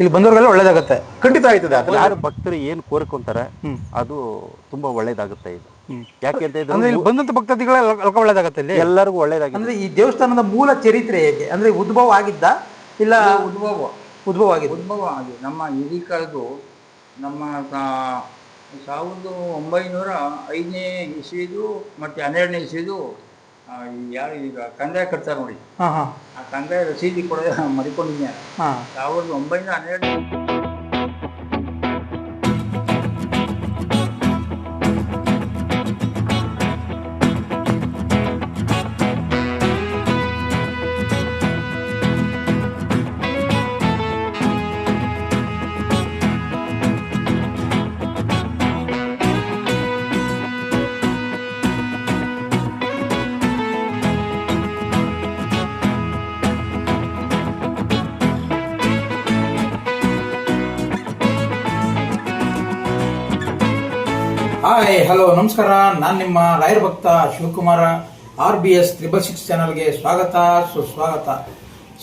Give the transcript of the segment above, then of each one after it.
ಇಲ್ಲಿ ಬಂದವ್ರಿಗೆಲ್ಲ ಒಳ್ಳೇದಾಗತ್ತೆ. ಖಂಡಿತ ಆಯ್ತದೆ ಯಾರು ಭಕ್ತರು ಏನ್ ಕೋರ್ಕೊಂತಾರೆ ಅದು ತುಂಬಾ ಒಳ್ಳೇದಾಗುತ್ತೆ ಇದು. ಯಾಕೆ ಅಂತ ಅಂದ್ರೆ ಇಲ್ಲಿ ಬಂದಂತ ಭಕ್ತಿಗಳೆಲ್ಲ ಒಳ್ಳೇದಾಗತ್ತೆ ಇಲ್ಲಿ? ಎಲ್ಲರಿಗೂ ಒಳ್ಳೇದಾಗುತ್ತೆ ಅಂದ್ರೆ ಈ ದೇವಸ್ಥಾನದ ಮೂಲ ಚರಿತ್ರೆ ಹೇಗೆ? ಅಂದ್ರೆ ಉದ್ಭವ ಆಗಿದ್ದ ಇಲ್ಲ ಉದ್ಭವ. ಉದ್ಭವ ಆಗಿದೆ ಉದ್ಭವ ಆಗಿದೆ. ನಮ್ಮ ಹಿರೀಕರದು ನಮ್ಮ ಸಾವಿರದ ಒಂಬೈನೂರ ಐದನೇ ಇಸ್ವಿದು ಮತ್ತೆ ಹನ್ನೆರಡನೇ ಇಸ್ವಿದು ಯಾರು ಈಗ ಕಂದಾಯ ಕಟ್ತಾರೆ ನೋಡಿ. ಆ ಕಂದಾಯ ರಸೀದಿ ಕೂಡ ಮರಿಕೊಂಡಿದ್ದೀನಿ ಸಾವಿರದ ಒಂಬೈನೂರ ಹನ್ನೆರಡು ಹಾಯ್, ಹಲೋ, ನಮಸ್ಕಾರ. ನಾನು ನಿಮ್ಮ ರಾಯರ್ ಭಕ್ತ Shivakumara. R B S triple six ಚಾನಲ್ಗೆ ಸ್ವಾಗತ, ಸುಸ್ವಾಗತ.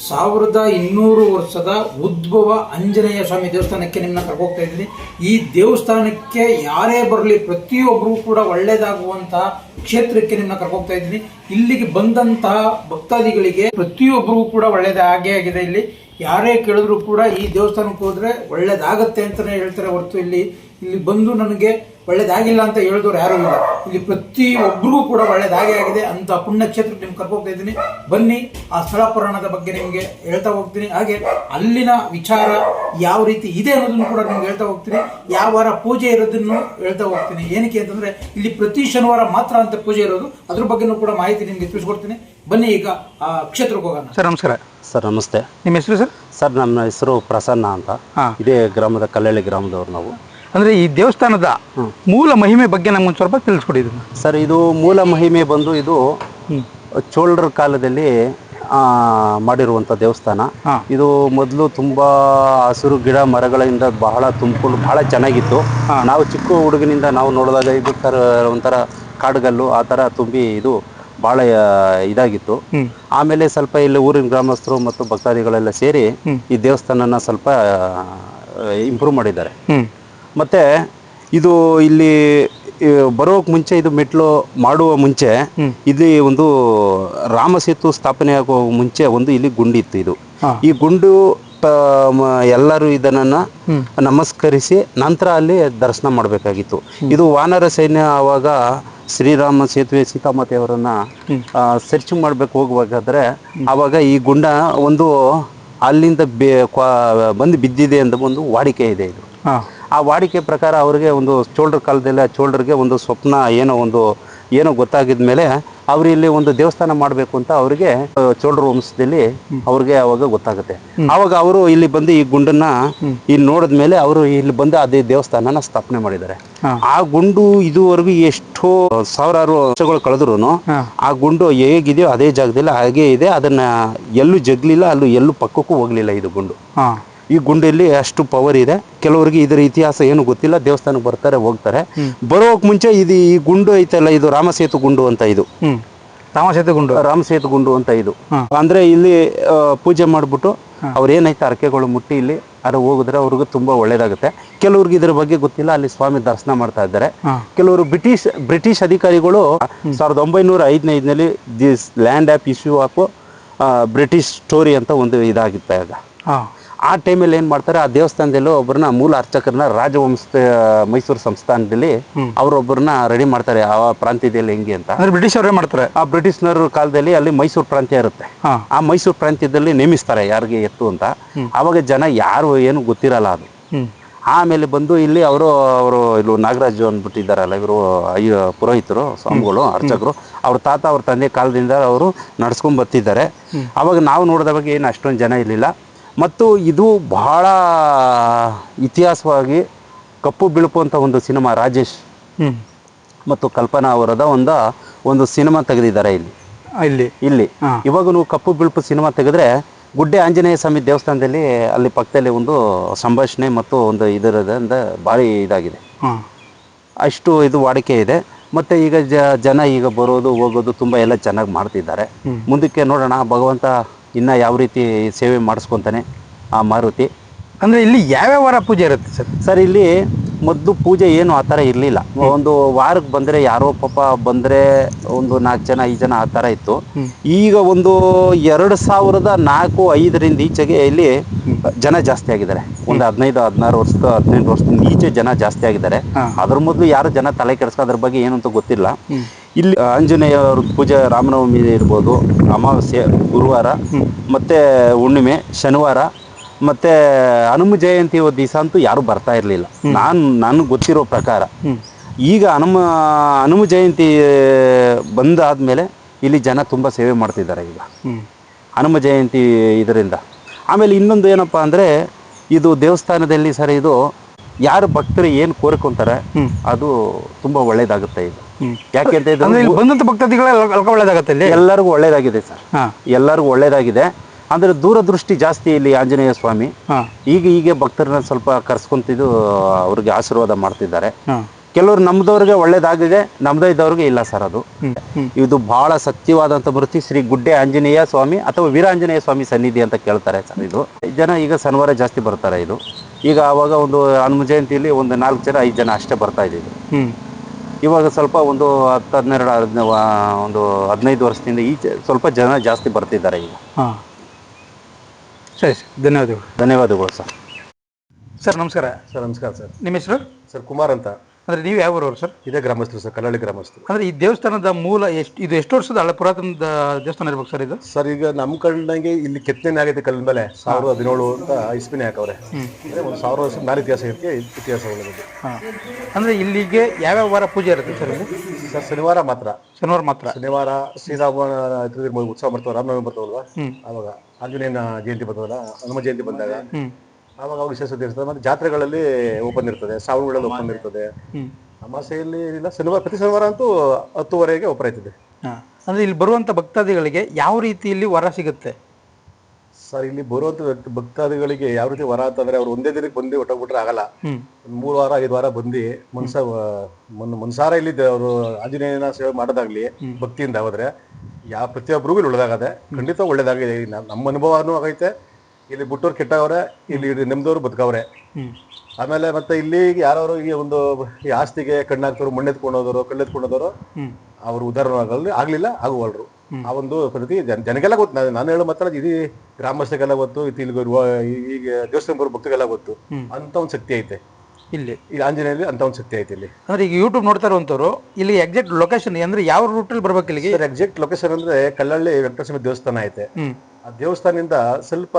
ಸಾವಿರದ ಇನ್ನೂರು ವರ್ಷದ ಉದ್ಭವ ಆಂಜನೇಯ ಸ್ವಾಮಿ ದೇವಸ್ಥಾನಕ್ಕೆ ನಿಮ್ಮನ್ನ ಕರ್ಕೋಗ್ತಾ ಇದ್ದೀನಿ. ಈ ದೇವಸ್ಥಾನಕ್ಕೆ ಯಾರೇ ಬರಲಿ ಪ್ರತಿಯೊಬ್ಬರೂ ಕೂಡ ಒಳ್ಳೆಯದಾಗುವಂತಹ ಕ್ಷೇತ್ರಕ್ಕೆ ನಿಮ್ಮನ್ನ ಕರ್ಕೋಗ್ತಾ ಇದ್ದೀನಿ. ಇಲ್ಲಿಗೆ ಬಂದಂತಹ ಭಕ್ತಾದಿಗಳಿಗೆ ಪ್ರತಿಯೊಬ್ಬರಿಗೂ ಕೂಡ ಒಳ್ಳೇದೇ ಆಗೇ ಆಗಿದೆ ಇಲ್ಲಿ. ಯಾರೇ ಕೇಳಿದ್ರು ಕೂಡ ಈ ದೇವಸ್ಥಾನಕ್ಕೆ ಹೋದರೆ ಒಳ್ಳೇದಾಗತ್ತೆ ಅಂತಾನೆ ಹೇಳ್ತಾರೆ ಹೊರತು ಇಲ್ಲಿ. ಇಲ್ಲಿ ಬಂದು ನನಗೆ ಒಳ್ಳೇದಾಗಿಲ್ಲ ಅಂತ ಹೇಳಿದವ್ರು ಯಾರು ಇಲ್ಲ. ಇಲ್ಲಿ ಪ್ರತಿ ಒಬ್ಬರಿಗೂ ಕೂಡ ಒಳ್ಳೇದಾಗೇ ಆಗಿದೆ ಅಂತ ಪುಣ್ಯಕ್ಷೇತ್ರಕ್ಕೆ ನಿಮ್ಗೆ ಕರ್ಕೋಗ್ತಾ ಇದ್ದೀನಿ. ಬನ್ನಿ ಆ ಸ್ಥಳ ಪುರಾಣದ ಬಗ್ಗೆ ನಿಮಗೆ ಹೇಳ್ತಾ ಹೋಗ್ತೀನಿ. ಹಾಗೆ ಅಲ್ಲಿನ ವಿಚಾರ ಯಾವ ರೀತಿ ಇದೆ ಅನ್ನೋದನ್ನು ಕೂಡ ನಿಮ್ಗೆ ಹೇಳ್ತಾ ಹೋಗ್ತೀನಿ. ಯಾವ ವಾರ ಪೂಜೆ ಇರೋದನ್ನು ಹೇಳ್ತಾ ಹೋಗ್ತೀನಿ. ಏನಕ್ಕೆ ಅಂತಂದರೆ ಇಲ್ಲಿ ಪ್ರತಿ ಶನಿವಾರ ಮಾತ್ರ ಅಂತ ಪೂಜೆ ಇರೋದು. ಅದ್ರ ಬಗ್ಗೆನೂ ಕೂಡ ಮಾಹಿತಿ ನಿಮಗೆ ತಿಳಿಸ್ಕೊಡ್ತೀನಿ. ಬನ್ನಿ ಈಗ ಆ ಕ್ಷೇತ್ರಕ್ಕೆ ಹೋಗೋಣ. ಸರ್ ನಮಸ್ಕಾರ. ಸರ್ ನಮಸ್ತೆ. ನಿಮ್ಮ ಹೆಸರು ಸರ್? ಸರ್ ನಮ್ಮ ಹೆಸರು ಪ್ರಸನ್ನ ಅಂತ. ಹಾ. ಇದೇ ಗ್ರಾಮದ ಕಲ್ಲಳ್ಳಿ ಗ್ರಾಮದವ್ರು ನಾವು. ಅಂದ್ರೆ ಈ ದೇವಸ್ಥಾನದ ಮೂಲ ಮಹಿಮೆ ಬಗ್ಗೆ ನಮ್ಗೆ ಸ್ವಲ್ಪ ತಿಳಿಸ್ಕೊಡಿ ಇದನ್ನ. ಸರ್ ಇದು ಮೂಲ ಮಹಿಮೆ ಬಂದು ಇದು. ಚೋಳರ ಕಾಲದಲ್ಲಿ ಆ, ಮಾಡಿರುವಂಥ ದೇವಸ್ಥಾನ. ಇದು ಮೊದಲು ತುಂಬಾ ಹಸಿರು ಗಿಡ ಮರಗಳಿಂದ ಬಹಳ ತುಂಬಿಕೊಂಡು ಬಹಳ ಚೆನ್ನಾಗಿತ್ತು. ನಾವು ಚಿಕ್ಕ ಹುಡುಗನಿಂದ ನಾವು ನೋಡಿದಾಗ ಇದು ಥರ ಒಂಥರ ಕಾಡುಗಲ್ಲು ಆ ಥರ ತುಂಬಿ ಇದು ಭಾಳ ಇದಾಗಿತ್ತು. ಆಮೇಲೆ ಸ್ವಲ್ಪ ಇಲ್ಲಿ ಊರಿನ ಗ್ರಾಮಸ್ಥರು ಮತ್ತು ಭಕ್ತಾದಿಗಳೆಲ್ಲ ಸೇರಿ ಈ ದೇವಸ್ಥಾನನ ಸ್ವಲ್ಪ ಇಂಪ್ರೂವ್ ಮಾಡಿದ್ದಾರೆ. ಮತ್ತೆ ಇದು ಇಲ್ಲಿ ಬರೋಕ್ ಮುಂಚೆ ಇದು ಮೆಟ್ಲು ಮಾಡುವ ಮುಂಚೆ ಇಲ್ಲಿ ಒಂದು ರಾಮಸೇತು ಸ್ಥಾಪನೆ ಆಗುವ ಮುಂಚೆ ಒಂದು ಇಲ್ಲಿ ಗುಂಡಿತ್ತು ಇದು. ಈ ಗುಂಡು ಎಲ್ಲರೂ ಇದನ್ನ ನಮಸ್ಕರಿಸಿ ನಂತರ ಅಲ್ಲಿ ದರ್ಶನ ಮಾಡಬೇಕಾಗಿತ್ತು. ಇದು ವಾನರ ಸೈನ್ಯ ಆವಾಗ ಶ್ರೀರಾಮ ಸೇತುವೆ ಸೀತಾಮಾತೆಯವರನ್ನ ಸರ್ಚ್ ಮಾಡ್ಬೇಕು ಹೋಗ್ಬೇಕಾದ್ರೆ ಆವಾಗ ಈ ಗುಂಡ ಒಂದು ಅಲ್ಲಿಂದ ಬೆ ಬಂದು ಬಿದ್ದಿದೆ ಅಂತ ಒಂದು ವಾಡಿಕೆ ಇದೆ ಇದು. ಆ ವಾಡಿಕೆ ಪ್ರಕಾರ ಅವರಿಗೆ ಒಂದು ಚೋಳ್ರ ಕಾಲದಲ್ಲಿ ಆ ಚೋಳ್ರಿಗೆ ಒಂದು ಸ್ವಪ್ನ ಏನೋ ಒಂದು ಏನೋ ಗೊತ್ತಾಗಿದ ಮೇಲೆ ಅವ್ರು ಇಲ್ಲಿ ಒಂದು ದೇವಸ್ಥಾನ ಮಾಡಬೇಕು ಅಂತ ಅವರಿಗೆ ಚೋಳ್ರ ವಂಶದಲ್ಲಿ ಅವ್ರಿಗೆ ಅವಾಗ ಗೊತ್ತಾಗುತ್ತೆ. ಅವಾಗ ಅವರು ಇಲ್ಲಿ ಬಂದು ಈ ಗುಂಡನ್ನ ಇಲ್ಲಿ ನೋಡಿದ ಮೇಲೆ ಅವರು ಇಲ್ಲಿ ಬಂದು ಅದೇ ದೇವಸ್ಥಾನನ ಸ್ಥಾಪನೆ ಮಾಡಿದ್ದಾರೆ. ಆ ಗುಂಡು ಇದುವರೆಗೂ ಎಷ್ಟೋ ಸಾವಿರಾರು ವರ್ಷಗಳು ಕಳೆದ್ರು ಆ ಗುಂಡು ಹೇಗಿದೆಯೋ ಅದೇ ಜಾಗದಲ್ಲಿ ಹಾಗೆ ಇದೆ. ಅದನ್ನ ಎಲ್ಲೂ ಜಗ್ಲಿಲ್ಲ ಅಲ್ಲೂ ಎಲ್ಲೂ ಪಕ್ಕಕ್ಕೂ ಹೋಗ್ಲಿಲ್ಲ ಇದು ಗುಂಡು. ಈ ಗುಂಡಲ್ಲಿ ಅಷ್ಟು ಪವರ್ ಇದೆ. ಕೆಲವರಿಗೆ ಇದರ ಇತಿಹಾಸ ಏನು ಗೊತ್ತಿಲ್ಲ. ದೇವಸ್ಥಾನಕ್ಕೆ ಬರ್ತಾರೆ ಹೋಗ್ತಾರೆ. ಬರೋಕ್ ಮುಂಚೆ ಇದು ಈ ಗುಂಡು ಐತಲ್ಲ ಇದು ರಾಮಸೇತು ಗುಂಡು ಅಂತ ಇದು. ರಾಮಸೇತು ಗುಂಡು. ರಾಮಸೇತು ಗುಂಡು ಅಂತ ಇದು. ಅಂದ್ರೆ ಇಲ್ಲಿ ಪೂಜೆ ಮಾಡ್ಬಿಟ್ಟು ಅವ್ರೇನೈತೆ ಅರಕೆಗಳು ಮುಟ್ಟಿ ಇಲ್ಲಿ ಅದು ಹೋಗಿದ್ರೆ ಅವ್ರಿಗೆ ತುಂಬಾ ಒಳ್ಳೇದಾಗುತ್ತೆ. ಕೆಲವ್ರಿಗೆ ಇದ್ರ ಬಗ್ಗೆ ಗೊತ್ತಿಲ್ಲ. ಅಲ್ಲಿ ಸ್ವಾಮಿ ದರ್ಶನ ಮಾಡ್ತಾ ಇದ್ದಾರೆ. ಕೆಲವರು ಬ್ರಿಟಿಷ್ ಬ್ರಿಟಿಷ್ ಅಧಿಕಾರಿಗಳು ಸಾವಿರದ ಒಂಬೈನೂರ ಐದನೇದನಲ್ಲಿ this land of issue of British story ಅಂತ ಒಂದು ಇದಾಗಿತ್ತು ಆಗ. ಆ ಟೈಮಲ್ಲಿ ಏನು ಮಾಡ್ತಾರೆ ಆ ದೇವಸ್ಥಾನದಲ್ಲಿ ಒಬ್ಬರನ್ನ ಮೂಲ ಅರ್ಚಕರನ್ನ ರಾಜವಂಶ ಮೈಸೂರು ಸಂಸ್ಥಾನದಲ್ಲಿ ಅವರೊಬ್ಬರನ್ನ ರೆಡಿ ಮಾಡ್ತಾರೆ ಆ ಪ್ರಾಂತ್ಯದಲ್ಲಿ ಹೆಂಗೆ ಅಂತ. ಅಂದ್ರೆ ಬ್ರಿಟಿಷ್ ಅವರೇ ಮಾಡ್ತಾರೆ. ಆ ಬ್ರಿಟಿಷ್ನವರ ಕಾಲದಲ್ಲಿ ಅಲ್ಲಿ ಮೈಸೂರು ಪ್ರಾಂತ್ಯ ಇರುತ್ತೆ. ಆ ಮೈಸೂರು ಪ್ರಾಂತ್ಯದಲ್ಲಿ ನೇಮಿಸ್ತಾರೆ ಯಾರಿಗೆ ಎತ್ತು ಅಂತ. ಅವಾಗ ಜನ ಯಾರು ಏನು ಗೊತ್ತಿರಲ್ಲ ಅದು. ಆಮೇಲೆ ಬಂದು ಇಲ್ಲಿ ಅವರು ಅವರು ಇಲ್ಲಿ ನಾಗರಾಜು ಅಂದ್ಬಿಟ್ಟಿದ್ದಾರಲ್ಲ ಇವರು ಅಯ್ಯ ಪುರೋಹಿತರು ಸ್ವಾಮಿಗಳು ಅರ್ಚಕರು. ಅವ್ರ ತಾತ ಅವ್ರ ತಂದೆ ಕಾಲದಿಂದ ಅವರು ನಡ್ಸ್ಕೊಂಡ್ ಬರ್ತಿದ್ದಾರೆ. ಅವಾಗ ನಾವು ನೋಡಿದವಾಗ ಏನು ಅಷ್ಟೊಂದು ಜನ ಇರಲಿಲ್ಲ. ಮತ್ತು ಇದು ಬಹಳ ಇತಿಹಾಸವಾಗಿ ಕಪ್ಪು ಬಿಳುಪು ಅಂತ ಒಂದು ಸಿನಿಮಾ ರಾಜೇಶ್ ಮತ್ತು ಕಲ್ಪನಾ ಅವರದ ಒಂದು ಒಂದು ಸಿನಿಮಾ ತೆಗೆದಿದ್ದಾರೆ ಇಲ್ಲಿ. ಇಲ್ಲಿ? ಇಲ್ಲಿ. ಇವಾಗ ನೀವು ಕಪ್ಪು ಬಿಳುಪು ಸಿನಿಮಾ ತೆಗೆದ್ರೆ ಗುಡ್ಡೆ ಆಂಜನೇಯ ಸ್ವಾಮಿ ದೇವಸ್ಥಾನದಲ್ಲಿ ಅಲ್ಲಿ ಪಕ್ಕದಲ್ಲಿ ಒಂದು ಸಂಭಾಷಣೆ ಮತ್ತು ಒಂದು ಇದರದಿಂದ ಭಾರಿ ಇದಾಗಿದೆ. ಅಷ್ಟು ಇದು ವಾಡಿಕೆ ಇದೆ. ಮತ್ತು ಈಗ ಜನ ಈಗ ಬರೋದು ಹೋಗೋದು ತುಂಬ ಎಲ್ಲ ಚೆನ್ನಾಗಿ ಮಾಡ್ತಿದ್ದಾರೆ. ಮುಂದಕ್ಕೆ ನೋಡೋಣ ಭಗವಂತ ಇನ್ನು ಯಾವ ರೀತಿ ಸೇವೆ ಮಾಡಿಸ್ಕೊತಾನೆ ಆ ಮಾರುತಿ. ಅಂದ್ರೆ ಇಲ್ಲಿ ಯಾವ್ಯಾವ ವಾರ ಪೂಜೆ ಇರುತ್ತೆ ಸರ್? ಸರ್ ಇಲ್ಲಿ ಮೊದಲು ಪೂಜೆ ಏನು ಆ ಥರ ಇರಲಿಲ್ಲ. ಒಂದು ವಾರಕ್ಕೆ ಬಂದರೆ ಯಾರೋ ಪಾಪ ಬಂದರೆ ಒಂದು ನಾಲ್ಕು ಜನ ಐದು ಜನ ಆ ಥರ ಇತ್ತು. ಈಗ ಒಂದು ಎರಡು ಸಾವಿರದ ನಾಲ್ಕು ಐದರಿಂದ ಈಚೆಗೆ ಇಲ್ಲಿ ಜನ ಜಾಸ್ತಿ ಆಗಿದ್ದಾರೆ. ಒಂದು ಹದಿನೈದು ಹದಿನಾರು ವರ್ಷದ ಹದಿನೆಂಟು ವರ್ಷದಿಂದ ಈಚೆ ಜನ ಜಾಸ್ತಿ ಆಗಿದ್ದಾರೆ. ಅದ್ರ ಮೊದಲು ಯಾರು ಜನ ತಲೆ ಕೆಡಿಸ್ಕೊ ಅದ್ರ ಬಗ್ಗೆ ಏನು ಅಂತ ಗೊತ್ತಿಲ್ಲ. ಇಲ್ಲಿ ಆಂಜನೇಯವ್ರ ಪೂಜೆ ರಾಮನವಮಿ ಇರ್ಬೋದು ಅಮಾವಾಸ್ಯೆ ಗುರುವಾರ ಮತ್ತೆ ಹುಣ್ಣಿಮೆ ಶನಿವಾರ ಮತ್ತೆ ಹನುಮ ಜಯಂತಿ ದಿವಸ ಅಂತೂ ಯಾರು ಬರ್ತಾ ಇರಲಿಲ್ಲ. ನಾನು ನನಗೆ ಗೊತ್ತಿರೋ ಪ್ರಕಾರ ಈಗ ಹನುಮ ಹನುಮ ಜಯಂತಿ ಬಂದಾದ್ಮೇಲೆ ಇಲ್ಲಿ ಜನ ತುಂಬ ಸೇವೆ ಮಾಡ್ತಿದ್ದಾರೆ ಈಗ. ಹನುಮ ಜಯಂತಿ ಇದರಿಂದ. ಆಮೇಲೆ ಇನ್ನೊಂದು ಏನಪ್ಪಾ ಅಂದರೆ ಇದು ದೇವಸ್ಥಾನದಲ್ಲಿ ಸರ್ ಇದು ಯಾರು ಭಕ್ತರು ಏನು ಕೋರ್ಕೊಂತಾರೆ ಅದು ತುಂಬ ಒಳ್ಳೆಯದಾಗುತ್ತೆ ಇದು. ಯಾಕೆ ಅಂತ ಅಂದ್ರೆ ಇಲ್ಲಿ ಬಂದಂತ ಭಕ್ತಾದಿಗಳೆಲ್ಲ ಅಲ್ಕ ಒಳ್ಳೇದಾಗತ್ತೆ ಇಲ್ಲಿ ಎಲ್ಲರಿಗೂ ಒಳ್ಳೇದಾಗಿದೆ ಸರ್. ಎಲ್ಲರಿಗೂ ಒಳ್ಳೇದಾಗಿದೆ. ಅಂದ್ರೆ ದೂರದೃಷ್ಟಿ ಜಾಸ್ತಿ ಇಲ್ಲಿ ಆಂಜನೇಯ ಸ್ವಾಮಿ. ಈಗ ಹೀಗೆ ಭಕ್ತರನ್ನ ಸ್ವಲ್ಪ ಕರ್ಸ್ಕೊಂತಿದ್ದು ಅವ್ರಿಗೆ ಆಶೀರ್ವಾದ ಮಾಡ್ತಿದ್ದಾರೆ. ಕೆಲವರು ನಮ್ದವ್ರಿಗೆ ಒಳ್ಳೇದಾಗಿದೆ ನಮ್ದೇ ಇದ್ದವ್ರಿಗೆ ಇಲ್ಲ ಸರ್ ಅದು. ಇದು ಬಹಳ ಸತ್ಯವಾದಂತ ಮೂರ್ತಿ ಶ್ರೀ ಗುಡ್ಡೆ ಆಂಜನೇಯ ಸ್ವಾಮಿ ಅಥವಾ ವೀರಾಂಜನೇಯ ಸ್ವಾಮಿ ಸನ್ನಿಧಿ ಅಂತ ಕೇಳ್ತಾರೆ ಸರ್ ಇದು. ಜನ ಈಗ ಶನಿವಾರ ಜಾಸ್ತಿ ಬರ್ತಾರೆ ಇದು. ಈಗ ಅವಾಗ ಒಂದು ಹನುಮ ಜಯಂತಿಯಲ್ಲಿ ಒಂದು ನಾಲ್ಕು ಜನ ಐದು ಜನ ಅಷ್ಟೇ ಬರ್ತಾ ಇದ್ದಿದ್ದು ಇವಾಗ ಸ್ವಲ್ಪ ಒಂದು ಹತ್ತು ಹನ್ನೆರಡು ಹದಿನ ಒಂದು ಹದಿನೈದು ವರ್ಷದಿಂದ ಈಚೆ ಸ್ವಲ್ಪ ಜನ ಜಾಸ್ತಿ ಬರ್ತಿದ್ದಾರೆ ಈಗ. ಹಾಂ. ಸರಿ ಸರ್ ಧನ್ಯವಾದಗಳು. ಧನ್ಯವಾದಗಳು ಸರ್. ಸರ್ ನಮಸ್ಕಾರ. ಸರ್ ನಮಸ್ಕಾರ ಸರ್. ನಿಮ್ಮ ಹೆಸರು? ಸರ್ ಕುಮಾರ್ ಅಂತ. ಅಂದ್ರೆ ನೀವು ಯಾವ ಊರವ್ರು ಸರ್? ಇದೇ ಗ್ರಾಮಸ್ಥರು ಸರ್ ಕಲ್ಲಳ್ಳಿ ಗ್ರಾಮಸ್ಥರು. ಅಂದ್ರೆ ಈ ದೇವಸ್ಥಾನದ ಮೂಲ ಎಷ್ಟು ಇದು ಎಷ್ಟು ವರ್ಷದ ಹಳೆ ಪುರಾತನ ದೇವಸ್ಥಾನ ಇರ್ಬೇಕು ಸರ್ ಇದು? ಸರ್ ಈಗ ನಮ್ಮ ಕಂಡಂಗೆ ಇಲ್ಲಿ ಕೆತ್ತನೆ ಆಗೈತೆ ಕಲ್ಲಿನ ಮೇಲೆ. ಸಾವಿರದ ಹದಿನೇಳು ಅಂತ ಇಸ್ಪಿನಿ ಹಾಕವ್ರೆ. ಅಂದ್ರೆ ಒಂದು ಸಾವಿರ ವರ್ಷ ಮೇಲೆ ಇತಿಹಾಸ ಇರುತ್ತೆ ಇತಿಹಾಸ ಒಳ್ಳೆಯದು ಹಾ. ಅಂದ್ರೆ ಇಲ್ಲಿಗೆ ಯಾವ್ಯಾವ ವಾರ ಪೂಜೆ ಇರುತ್ತೆ ಸರ್ ಇಲ್ಲಿ? ಸರ್ ಶನಿವಾರ ಮಾತ್ರ. ಶನಿವಾರ ಮಾತ್ರ. ಶನಿವಾರ ಶ್ರೀರಾಮ ಉತ್ಸವ ಬರ್ತಾವ ರಾಮನವಮಿ ಬರ್ತಾವಲ್ವಾ? ಅವಾಗ ಆಂಜನೇಯನ ಜಯಂತಿ ಬರ್ತವಲ್ಲ ಹನುಮ ಜಯಂತಿ ಬಂದಾಗ. ಅವಾಗ ಅವ್ರು ವಿಶೇಷತೆ ಇರ್ತದೆ. ಮತ್ತೆ ಜಾತ್ರೆಗಳಲ್ಲಿ ಓಪನ್ ಇರ್ತದೆ. ಸಾವಿರಗಳಲ್ಲಿ ಓಪನ್ ಇರ್ತದೆ ಅಮಾಸೆಯಲ್ಲಿ ಏನಿಲ್ಲ ಶನಿವಾರ ಪ್ರತಿ ಶನಿವಾರ ಅಂತೂ ಹತ್ತುವರೆಗೆ ಓಪನ್ ಆಯ್ತದೆ ಅಂದ್ರೆ ಇಲ್ಲಿ ಬರುವಂತ ಭಕ್ತಾದಿಗಳಿಗೆ ಯಾವ ರೀತಿಯಲ್ಲಿ ವರ ಸಿಗುತ್ತೆ? ಸರ್ ಇಲ್ಲಿ ಬರುವಂತ ಭಕ್ತಾದಿಗಳಿಗೆ ಯಾವ ರೀತಿ ವರ ಅಂತಂದ್ರೆ ಅವ್ರು ಒಂದೇ ದಿನಕ್ಕೆ ಬಂದು ಹೊಟ್ಟೋಗ್ಬಿಟ್ರೆ ಆಗಲ್ಲ. ಮೂರ್ ಮೂರು ವಾರ ಐದು ವಾರ ಬಂದು ಮನ್ಸ ಮನ್- ಮನ್ಸಾರ ಇಲ್ಲಿ ಅವರು ಆಂಜನೇಯನ ಸೇವೆ ಮಾಡೋದಾಗ್ಲಿ ಭಕ್ತಿಯಿಂದ ಹೋದ್ರೆ ಯಾವ ಪ್ರತಿಯೊಬ್ಬರಿಗೂ ಇಲ್ಲಿ ಒಳ್ಳೇದಾಗದೆ ಖಂಡಿತ ಒಳ್ಳೇದಾಗಿದೆ. ನಮ್ಮ ಅನುಭವನೂ ಆಗೈತೆ. ಇಲ್ಲಿ ಬಿಟ್ಟವ್ರು ಕೆಟ್ಟವ್ರೆ ಇಲ್ಲಿ ನೆಮ್ಮದವ್ರು ಬದುಕವ್ರೆ. ಆಮೇಲೆ ಮತ್ತೆ ಇಲ್ಲಿ ಯಾರು ಈ ಒಂದು ಈ ಆಸ್ತಿಗೆ ಕಣ್ಣಾಕ್ತವ್ರು ಮಣ್ಣೆತ್ಕೊಂಡೋದವರು ಕಲ್ಲೆತ್ಕೊಂಡೋದವರು ಅವ್ರ ಅವ್ರು ಉದಾಹರಣೆ ಆಗ್ಲಿಲ್ಲ ಆಗುವಲ್ರು. ಆ ಒಂದು ಪ್ರತಿ ಜನ ಜನಗೆಲ್ಲ ಗೊತ್ತು. ನಾನು- ಹೇಳೋ ಮಾತ್ರ ಇಡೀ ಗ್ರಾಮಸ್ಥರಿಗೆಲ್ಲ ಗೊತ್ತು ಇಲ್ಲಿ ಈಗ ದೇವಸ್ಥಾನ ಬರೋ ಭಕ್ತರಿಗೆಲ್ಲ ಗೊತ್ತು. ಅಂತ ಒಂದು ಶಕ್ತಿ ಐತೆ. ಇಲ್ಲಿ. ಇಲ್ಲಿ ಆಂಜನೇಯಲ್ಲಿ ಅಂತ ಒಂದು ಶಕ್ತಿ ಐತೆ ಇಲ್ಲಿ. ಅಂದ್ರೆ ಈಗ ಯೂಟ್ಯೂಬ್ ನೋಡ್ತಾ ಇರುವಂತವ್ರು ಇಲ್ಲಿ ಎಕ್ಸಾಕ್ಟ್ ಲೊಕೇಶನ್ ಅಂದ್ರೆ ಯಾವ ರೂಟ್ ಅಲ್ಲಿ ಬರ್ಬೇಕು ಇಲ್ಲಿ ಎಕ್ಸಾಕ್ಟ್ ಲೊಕೇಶನ್ ಅಂದ್ರೆ ಕಲ್ಲಳ್ಳಿ ವೆಂಕಟೇಶ್ವರ ದೇವಸ್ಥಾನ ಐತೆ. ಆ ದೇವಸ್ಥಾನದಿಂದ ಸ್ವಲ್ಪ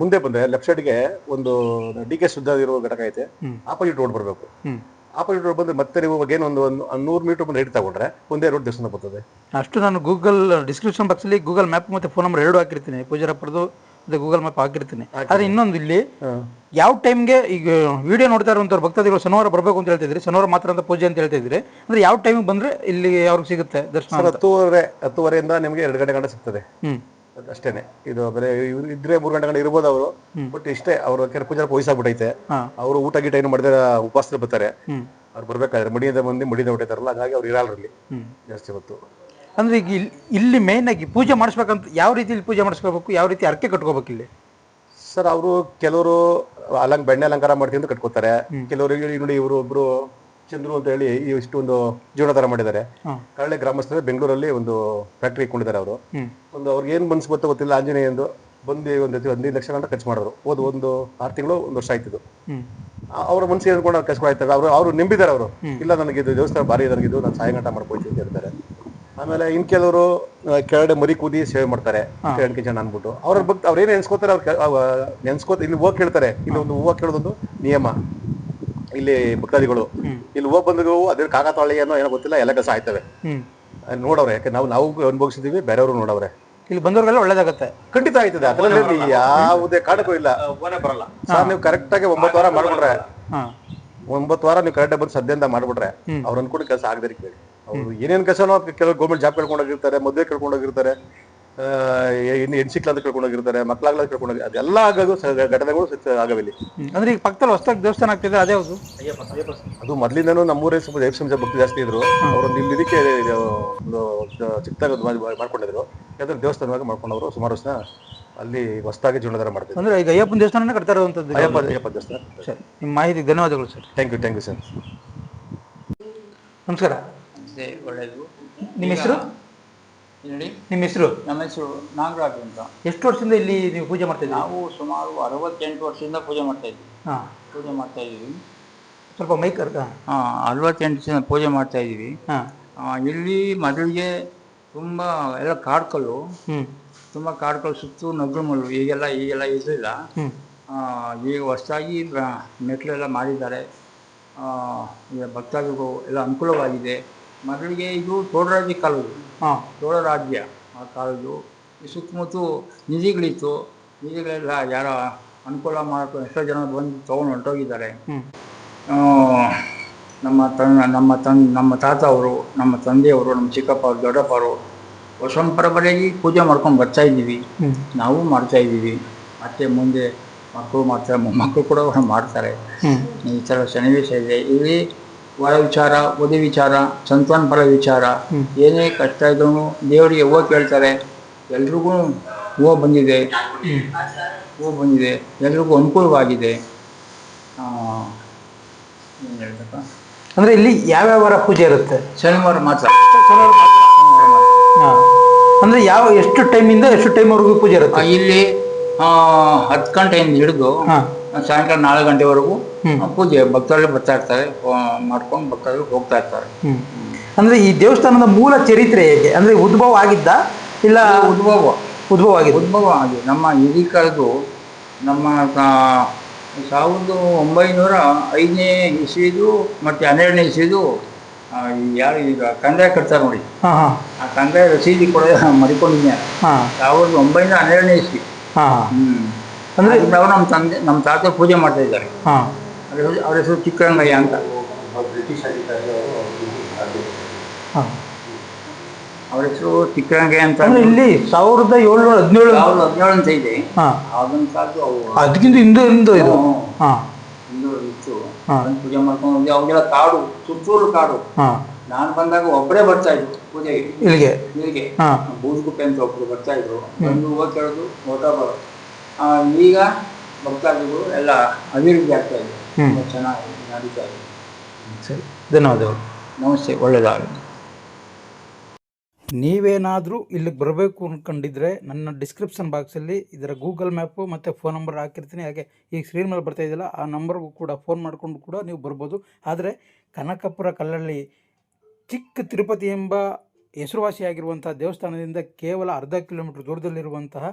ಮುಂದೆ ಬಂದ್ರೆ ಲೆಫ್ಟ್ ಸೈಡ್ಗೆ ಒಂದು ಡಿ ಕೆ ಸುದ್ದ ಇರುವ ಘಟಕ ಐತೆ. ಆಪೋಸಿಟ್ ರೋಡ್ ಬರಬೇಕು. ಆಪೋಸಿಟ್ ರೋಡ್ ಬಂದ್ರೆ ಮತ್ತೆ ನೀವು ಏನು ಒಂದು ಒಂದು ನೂರು ಮೀಟರ್ ಬಂದು ಹಿಡಿತಾ ತಗೊಂಡ್ರೆ ಒಂದೇ ರೋಡ್ ದೇವಸ್ಥಾನ ಬರ್ತದೆ. ಅಷ್ಟು ನಾನು ಗೂಗಲ್ ಡಿಸ್ಕ್ರಿಪ್ಷನ್ ಬಾಕ್ಸ್ ಅಲ್ಲಿ ಗೂಗಲ್ ಮ್ಯಾಪ್ ಮತ್ತೆ ಫೋನ್ ನಂಬರ್ ಎರಡು ಹಾಕಿರ್ತೀನಿ. ಪೂಜಾರಪ್ಪರದು ಮತ್ತೆ ಗೂಗಲ್ ಮ್ಯಾಪ್ ಹಾಕಿರ್ತೀನಿ. ಆದ್ರೆ ಇನ್ನೊಂದು ಇಲ್ಲಿ ಯಾವ ಟೈಮ್ಗೆ ಈಗ ವಿಡಿಯೋ ನೋಡ್ತಾ ಇರುವಂತ ಭಕ್ತಾದಿಗಳು ಶನಿವಾರ ಬರಬೇಕು ಅಂತ ಹೇಳ್ತಿದ್ರಿ ಶನಿವಾರ ಮಾತ್ರ ಅಂತ ಪೂಜೆ ಅಂತ ಹೇಳ್ತಿದ್ರಿ ಅಂದ್ರೆ ಯಾವ ಟೈಮಿಗೆ ಬಂದ್ರೆ ಇಲ್ಲಿ ಅವ್ರಿಗೆ ಸಿಗುತ್ತೆ ದರ್ಶನ? ಹತ್ತುವರೆ ಹತ್ತುವರೆಯಿಂದ ನಿಮಗೆ ಎರಡು ಗಂಟೆ ಗಂಟೆ ಸಿಗ್ತದೆ. ಅಷ್ಟೇನೆ. ಇದು ಬರೀ ಇವ್ರು ಇದ್ರೆ ಮೂರು ಗಂಟೆ ಗಂಟೆ ಇರ್ಬೋದು ಅವರು ಬಟ್ ಇಷ್ಟೇ ಅವ್ರ ಕೆರೆ ಪೂಜಾರ ವಯಸ್ಸಾಗ್ಬಿಟ್ಟೈತೆ. ಅವರು ಊಟ ಗೀಟ ಏನು ಮಾಡಿದ್ರೆ ಉಪವಾಸ ಬರ್ತಾರೆ. ಅವ್ರು ಬರ್ಬೇಕಾದ್ರೆ ಮಡಿಯಿಂದ ಬಂದು ಮಡಿಯಿಂದ ಹೊಡಿತಾರಲ್ಲ ಹಾಗಾಗಿ ಅವ್ರು ಇರಲ್ರಲ್ಲಿ ಜಾಸ್ತಿ ಹೊತ್ತು. ಅಂದ್ರೆ ಈಗ ಇಲ್ಲಿ ಇಲ್ಲಿ ಮೇನ್ ಆಗಿ ಪೂಜೆ ಮಾಡಿಸ್ಬೇಕಂತ ಯಾವ ರೀತಿ ಇಲ್ಲಿ ಪೂಜೆ ಮಾಡಿಸ್ಕೋಬೇಕು ಯಾವ ರೀತಿ ಅರ್ಕೆ ಕಟ್ಕೋಬೇಕು ಇಲ್ಲಿ? ಸರ್ ಅವರು ಕೆಲವರು ಅಲಂಕ ಬೆಣ್ಣೆ ಅಲಂಕಾರ ಮಾಡ್ತೀನಿ ಅಂತ ಕಟ್ಕೋತಾರೆ. ಕೆಲವರು ನೋಡಿ ಇವರು ಒಬ್ರು ಚಂದ್ರು ಅಂತ ಹೇಳಿ ಈ ಇಷ್ಟೊಂದು ಜೀವನಾಧಾರ ಮಾಡಿದ್ದಾರೆ. ಕಳ್ಳೆ ಗ್ರಾಮಸ್ಥರು ಬೆಂಗಳೂರಲ್ಲಿ ಒಂದು ಫ್ಯಾಕ್ಟ್ರಿ ಇಟ್ಕೊಂಡಿದ್ದಾರೆ ಅವರು. ಒಂದು ಅವ್ರಿಗೆ ಏನ್ ಮನ್ಸು ಗೊತ್ತೋ ಗೊತ್ತಿಲ್ಲ ಆಂಜನೇಯಂದು ಬಂದು ಒಂದು ಹದಿನೈದು ಲಕ್ಷ ಗಂಟೆ ಖರ್ಚು ಮಾಡಿದ್ರು. ಓದು ಒಂದು ಆರು ತಿಂಗಳು ಒಂದು ವರ್ಷ ಆಯ್ತಿದ್ದು ಅವ್ರ ಮನ್ಸಿಗೆ ಹೇಳ್ಕೊಂಡು ಅವ್ರು ಕಷ್ಟ ಆಯ್ತಾರೆ ಅವರು ಅವರು ನಂಬಿದ್ದಾರೆ ಅವರು. ಇಲ್ಲ ನನಗೆ ಇದು ದೇವಸ್ಥಾನ ಭಾರಿ ನನಗಿದು ನಾನು ಸಾಯಂಕಾಟ ಮಾಡ್ಕೊಳ್ತೀನಿ ಅಂತ ಹೇಳ್ತಾರೆ. ಆಮೇಲೆ ಇನ್ ಕೆಲವರು ಕೆಳಗಡೆ ಮರಿ ಕೂದಿ ಸೇವೆ ಮಾಡ್ತಾರೆ. ಕೆಳಗಡೆ ಜನ ಅನ್ಬಿಟ್ಟು. ಅವ್ರ ಭಕ್ತ ಅವ್ರು ಏನು ನೆನ್ಸ್ಕೋತಾರೆ ಅವ್ರು ನೆನ್ಸ್ಕೋತ ಇಲ್ಲಿ ಹೂವು ಕೇಳ್ತಾರೆ. ಇಲ್ಲಿ ಒಂದು ಹೂವು ಕೇಳೋದೊಂದು ನಿಯಮ. ಇಲ್ಲಿ ಭಕ್ತಾದಿಗಳು. ಇಲ್ಲಿ ಹೋಗ್ ಬಂದ್ರು ಅದ್ರ ಕಾಕತಾಳಿ ಏನೋ ಏನೋ ಗೊತ್ತಿಲ್ಲ ಎಲ್ಲ ಕೆಲಸ ಆಯ್ತವೆ. ನೋಡವ್ರೆ ಯಾಕೆ ನಾವು ನಾವು ಅನುಭವಿಸಿದೀವಿ ಬೇರೆಯವರು ನೋಡವ್ರೆ. ಇಲ್ಲಿ ಬಂದವ್ರಿಗೆಲ್ಲ ಒಳ್ಳೇದಾಗತ್ತೆ. ಖಂಡಿತ ಆಯ್ತದೆ ಅದರಲ್ಲಿ ಯಾವುದೇ ಕಾರಣಕ್ಕೂ ಇಲ್ಲ. ಬರಲ್ಲ. ಸರ್ ನೀವು ಕರೆಕ್ಟ್ ಆಗಿ ಒಂಬತ್ತು ವಾರ ಮಾಡ್ಬಿಟ್ರೆ. ಒಂಬತ್ತು ವಾರ ನೀವು ಕರೆಕ್ಟ್ ಬಂದು ಸದ್ಯದಿಂದ ಮಾಡ್ಬಿಟ್ರೆ ಅವ್ರ ಅನ್ಕೊಂಡು ಕೆಲಸ ಆಗದೆ ಕೇಳಿ ಅವ್ರು ಏನೇನ್ ಕೆಲಸನೋ ಕೆಲವು ಗೌರ್ಮೆಂಟ್ ಜಾಬ್ ಕೇಳ್ಕೊಂಡೋಗಿರ್ತಾರೆ ಮದುವೆ ಕೇಳ್ಕೊಂಡೋಗಿರ್ತಾರೆ. ಇನ್ನು ಹೆಣ್ಸಿಕ್ಲ ಅಂತ ಕೇಳ್ಕೊಂಡೋಗಿರ್ತಾರೆ ಮಕ್ಕಳಾಗ್ಲ ಕೇಳ್ಕೊಂಡೋಗಿ ಅದೆಲ್ಲ ಆಗೋದು ಘಟನೆಗಳು ಆಗವಿಲ್ಲ ಅಂದ್ರೆ ಈಗ ಪಕ್ಕದಲ್ಲಿ ಹೊಸದಾಗಿ ದೇವಸ್ಥಾನ ಆಗ್ತಿದ್ರೆ ಅದೇ ಹೌದು? ಅದು ಮೊದ್ಲಿಂದನೂ ನಮ್ಮೂರೇ ಸ್ವಲ್ಪ ದೈವ ಸಂಸ್ಥೆ ಭಕ್ತಿ ಜಾಸ್ತಿ ಇದ್ರು. ಅವರು ಇಲ್ಲಿ ಇದಕ್ಕೆ ಒಂದು ಚಿಕ್ಕದಾಗ ಮಾಡ್ಕೊಂಡಿದ್ರು. ಯಾಕಂದ್ರೆ ದೇವಸ್ಥಾನವಾಗಿ ಮಾಡ್ಕೊಂಡವರು ಸುಮಾರು ವರ್ಷ ಅಲ್ಲಿ ಹೊಸದಾಗಿ ಜೀವನಧಾರ ಮಾಡ್ತಾರೆ ಅಂದ್ರೆ ಈಗ ಅಯ್ಯಪ್ಪನ ದೇವಸ್ಥಾನ ಕಟ್ತಾ ಇರುವಂಥದ್ದು ಅಯ್ಯಪ್ಪ ಅಯ್ಯಪ್ಪ ದೇವಸ್ಥಾನ. ಸರ್ ನಿಮ್ಮ ಮಾಹಿತಿ ಧನ್ಯವಾದಗಳು sir. Thank you thank you sir ನಮಸ್ಕಾರ. ಒಳ್ಳೆಯದು. ನಿಮ್ಮ ಹೆಸರು? ಹೇಳಿ? ನಿಮ್ಮ ಹೆಸರು? ನಮ್ಮ ಹೆಸರು ನಾಗರಾಜ್ ಅಂತ. ಎಷ್ಟು ವರ್ಷದಿಂದ ಇಲ್ಲಿ ನೀವು ಪೂಜೆ ಮಾಡ್ತಾ ಇದ್ದೀರಾ? ನಾವು ಸುಮಾರು ಅರವತ್ತೆಂಟು ವರ್ಷದಿಂದ ಪೂಜೆ ಮಾಡ್ತಾ ಇದ್ವಿ ಹಾಂ. ಪೂಜೆ ಮಾಡ್ತಾ ಇದ್ದೀವಿ. ಸ್ವಲ್ಪ ಮೈಕ್ ಹಾಂ. ಅರವತ್ತೆಂಟು ಜನ ಪೂಜೆ ಮಾಡ್ತಾ ಇದ್ದೀವಿ. ಹಾಂ. ಇಲ್ಲಿ ಮೊದಲಿಗೆ ತುಂಬ ಎಲ್ಲ ಕಾಡ್ಕಲ್ಲು. ತುಂಬ ಕಾಡ್ಕಲ್ಲು ಸುತ್ತು ನಗಲು ಮಲ್ಲು ಈಗೆಲ್ಲ ಈಗೆಲ್ಲ ಇರಲಿಲ್ಲ ಈಗ ಹೊಸದಾಗಿ ಮೆಟ್ಲೆಲ್ಲ ಮಾಡಿದ್ದಾರೆ. ಭಕ್ತಾದಿಗಳು ಎಲ್ಲ ಅನುಕೂಲವಾಗಿದೆ. ಮೊದಲಿಗೆ ಇದು ತೋಡರಾಜಿ ಕಾಲದ್ದು ಹಾಂ ಚೋಳ ರಾಜ್ಯ ಆ ಕಾಲದ್ದು. ಈ ಸುತ್ತಮುತ್ತ ನಿಧಿಗಳಿತ್ತು. ನಿಧಿಗಳೆಲ್ಲ ಯಾರ ಅನುಕೂಲ ಮಾಡಕ್ಕೆ ಎಷ್ಟೋ ಜನ ಬಂದು ತೊಗೊಂಡು ಹೊಂಟೋಗಿದ್ದಾರೆ ನಮ್ಮ ತನ್ನ ನಮ್ಮ ತನ್ ನಮ್ಮ ತಾತ ಅವರು ನಮ್ಮ ತಂದೆಯವರು ನಮ್ಮ ಚಿಕ್ಕಪ್ಪ ಅವರು ದೊಡ್ಡಪ್ಪ ಅವರು ವರ್ಷ ಪರಂಪರೆಯಾಗಿ ಪೂಜೆ ಮಾಡ್ಕೊಂಡು ಬರ್ತಾ ಇದ್ದೀವಿ. ನಾವು ಮಾಡ್ತಾ ಇದ್ದೀವಿ. ಮತ್ತೆ ಮುಂದೆ ಮಕ್ಕಳು ಮಾಡ್ತಾರೆ. ಮೊಮ್ಮಕ್ಕಳು ಕೂಡ ಮಾಡ್ತಾರೆ. ಈ ಥರ ಸನ್ನಿವೇಶ ಇದೆ. ಇಲ್ಲಿ ಒಳ ವಿಚಾರ ಓದಿ ವಿಚಾರ ಸಂತಾನ ಫಲ ವಿಚಾರ ಏನೇ ಕಷ್ಟ ಇದ್ರೂ ದೇವರಿಗೆ ಹೂವು ಕೇಳ್ತಾರೆ. ಎಲ್ರಿಗೂ ಹೂವು ಬಂದಿದೆ. ಹೂವು ಬಂದಿದೆ. ಎಲ್ರಿಗೂ ಅನುಕೂಲವಾಗಿದೆ. ಅಂದ್ರೆ ಏನ್ ಹೇಳ್ಬೇಕ? ಅಂದರೆ ಇಲ್ಲಿ ಯಾವ್ಯಾವ ವಾರ ಪೂಜೆ ಇರುತ್ತೆ? ಶನಿವಾರ ಮಾತ್ರ. ಹಾಂ. ಅಂದರೆ ಯಾವ ಎಷ್ಟು ಟೈಮಿಂದ ಎಷ್ಟು ಟೈಮ್ವರೆಗೂ ಪೂಜೆ ಇರುತ್ತೆ? ಇಲ್ಲಿ ಹತ್ತು ಗಂಟೆಯಿಂದ ಹಿಡಿದು ಹಾಂ. ಸಾಯಂಕಾಲ ನಾಲ್ಕು ಗಂಟೆವರೆಗೂ ಪೂಜೆ ಭಕ್ತರಲ್ಲಿ ಬರ್ತಾ ಇರ್ತಾರೆ ಮಾಡ್ಕೊಂಡು ಭಕ್ತರು ಹೋಗ್ತಾ ಇರ್ತಾರೆ. ಅಂದ್ರೆ ಈ ದೇವಸ್ಥಾನದ ಮೂಲ ಚರಿತ್ರೆ ಹೇಗೆ? ಅಂದ್ರೆ ಉದ್ಭವ ಆಗಿದ್ದ ಇಲ್ಲ ಉದ್ಭವ. ಉದ್ಭವ ಆಗಿದೆ ಉದ್ಭವ ಆಗಿದೆ. ನಮ್ಮ ಹಿರೀಕರದು ನಮ್ಮ ಆ, ಸಾವಿರದ ಒಂಬೈನೂರ ಐದನೇ ಇಸ್ವಿದು ಮತ್ತೆ ಹನ್ನೆರಡನೇ ಇಸ್ವಿದು ಯಾರು ಈಗ ಕಂದಾಯ ಕಟ್ತಾರೆ ನೋಡಿ. ಆ ಕಂದಾಯ ರಸೀದಿ ಕೂಡ ಮರಿಕೊಂಡಿದ್ದೆ. ಸಾವಿರದ ಒಂಬೈನೂರ ಹನ್ನೆರಡನೇ ಇಸ್ವಿ. ಹ್ಮ್. ಹ್ಞೂ ಅಂದ್ರೆ- ಅಂದರೆ ನಮ್ಮ ತಂದೆ ನಮ್ಮ ತಾತ ಪೂಜೆ ಮಾಡ್ತಾ ಇದ್ದಾರೆ. ಹಾಂ. ಅವ್ರ ಹೆಸರು ಅವ್ರ ಚಿಕ್ಕರಂಗಯ್ಯ ಅಂತ. ಬ್ರಿಟಿಷ್ ಹಾಂ. ಅವ್ರ ಹೆಸರು ಚಿಕ್ಕರಂಗಯ್ಯ ಅಂತ. ಅಂದ್ರೆ ಇಲ್ಲಿ ಸಾವಿರದ ಏಳ್ನೂರ ಹದಿನೇಳು ಸಾವಿರದ ಹದಿನೇಳು ಅಂತ ಇದೆ. ಹಾಂ. ಆಗಿನ ಕಾಲದ್ದು ಅವು. ಅದಕ್ಕಿಂತ ಹಿಂದೆ ಹಿಂದೆ ಇದು. ಹ್ಮ್. ಹಾಂ. ಹಿಂದೂ ಇತ್ತು. ಹಾ. ಪೂಜೆ ಮಾಡ್ಕೊಂಡು ಹೋಗಿ ಅವಾಗೆಲ್ಲ ಕಾಡು ಸುತ್ತೂರು ಕಾಡು. ಹಾಂ. ನಾನು ಬಂದಾಗ ಒಬ್ಬರೇ ಬರ್ತಾ ಇದ್ರು ಪೂಜೆಗೆ. ಇಲ್ಲಿಗೆ? ಇಲ್ಲಿಗೆ. ಹಾಂ. ಬೂದುಗುಪ್ಪೆ ಅಂತ ಒಬ್ರು ಬರ್ತಾ ಇದ್ರು. ಬಂದು ಹೂವು ಕೇಳೋದು ಓಟ ಬರೋದು ಈಗ ಭಕ್ತಾದಿಗಳು ಎಲ್ಲ ಅಭಿವೃದ್ಧಿ ಆಗ್ತಾ ಇದೆ. ತುಂಬ ಚೆನ್ನಾಗಿ ನಡೀತಾ ಇದೆ. ಸರಿ ಧನ್ಯವಾದಗಳು. ನಮಸ್ತೆ ಒಳ್ಳೆಯದಾಗಲಿ. ನೀವೇನಾದರೂ ಇಲ್ಲಿಗೆ ಬರಬೇಕು ಅಂದ್ಕೊಂಡಿದ್ರೆ ನನ್ನ ಡಿಸ್ಕ್ರಿಪ್ಷನ್ ಬಾಕ್ಸಲ್ಲಿ ಇದರ ಗೂಗಲ್ ಮ್ಯಾಪು ಮತ್ತು ಫೋನ್ ನಂಬರ್ ಹಾಕಿರ್ತೀನಿ. ಹಾಗೆ ಈಗ ಸ್ಕ್ರೀನ್ ಮೇಲೆ ಬರ್ತಾ ಇದೆಯಲ್ಲ ಆ ನಂಬರ್ಗೂ ಕೂಡ ಫೋನ್ ಮಾಡಿಕೊಂಡು ಕೂಡ ನೀವು ಬರ್ಬೋದು. ಆದರೆ ಕನಕಪುರ ಕಲ್ಲಳ್ಳಿ ಚಿಕ್ಕ ತಿರುಪತಿ ಎಂಬ ಹೆಸರುವಾಸಿಯಾಗಿರುವಂತಹ ದೇವಸ್ಥಾನದಿಂದ ಕೇವಲ ಅರ್ಧ ಕಿಲೋಮೀಟ್ರ್ ದೂರದಲ್ಲಿರುವಂತಹ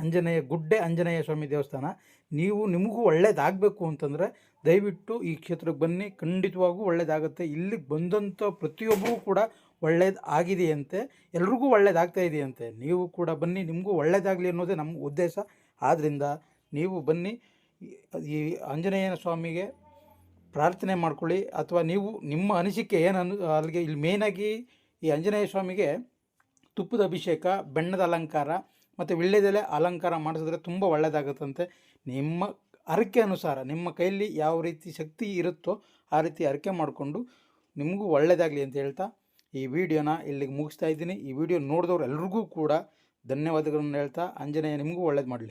ಆಂಜನೇಯ, ಗುಡ್ಡೆ ಆಂಜನೇಯ ಸ್ವಾಮಿ ದೇವಸ್ಥಾನ. ನೀವು ನಿಮಗೂ ಒಳ್ಳೇದಾಗಬೇಕು ಅಂತಂದರೆ ದಯವಿಟ್ಟು ಈ ಕ್ಷೇತ್ರಕ್ಕೆ ಬನ್ನಿ. ಖಂಡಿತವಾಗೂ ಒಳ್ಳೇದಾಗುತ್ತೆ. ಇಲ್ಲಿಗೆ ಬಂದಂಥ ಪ್ರತಿಯೊಬ್ಬರೂ ಕೂಡ ಒಳ್ಳೇದು ಆಗಿದೆಯಂತೆ ಎಲ್ರಿಗೂ ಒಳ್ಳೇದಾಗ್ತಾ ಇದೆಯಂತೆ. ನೀವು ಕೂಡ ಬನ್ನಿ. ನಿಮಗೂ ಒಳ್ಳೇದಾಗಲಿ ಅನ್ನೋದೇ ನಮ್ಮ ಉದ್ದೇಶ. ಆದ್ದರಿಂದ ನೀವು ಬನ್ನಿ. ಈ- ಆಂಜನೇಯನ ಸ್ವಾಮಿಗೆ ಪ್ರಾರ್ಥನೆ ಮಾಡ್ಕೊಳ್ಳಿ. ಅಥವಾ ನೀವು ನಿಮ್ಮ ಅನಿಸಿಕೆ ಏನು ಅನ್ ಅಲ್ಲಿಗೆ ಇಲ್ಲಿ ಮೇಯ್ನಾಗಿ ಈ ಆಂಜನೇಯ ಸ್ವಾಮಿಗೆ ತುಪ್ಪದ ಅಭಿಷೇಕ, ಬೆಣ್ಣದ ಅಲಂಕಾರ ಮತ್ತು ವಿಳ್ಯದೆಲೆ ಅಲಂಕಾರ ಮಾಡಿಸಿದ್ರೆ ತುಂಬ ಒಳ್ಳೆಯದಾಗುತ್ತಂತೆ ನಿಮ್ಮ ಹರಕೆ ಅನುಸಾರ, ನಿಮ್ಮ ಕೈಯಲ್ಲಿ ಯಾವ ರೀತಿ ಶಕ್ತಿ ಇರುತ್ತೋ ಆ ರೀತಿ ಹರಕೆ ಮಾಡಿಕೊಂಡು ನಿಮಗೂ ಒಳ್ಳೆಯದಾಗಲಿ ಅಂತ ಹೇಳ್ತಾ ಈ ವಿಡಿಯೋನ ಇಲ್ಲಿಗೆ ಮುಗಿಸ್ತಾ ಇದ್ದೀನಿ. ಈ ವಿಡಿಯೋ ನೋಡಿದವ್ರು ಎಲ್ರಿಗೂ ಕೂಡ ಧನ್ಯವಾದಗಳನ್ನು ಹೇಳ್ತಾ, ಆಂಜನೇಯ ನಿಮಗೂ ಒಳ್ಳೇದು ಮಾಡಲಿ.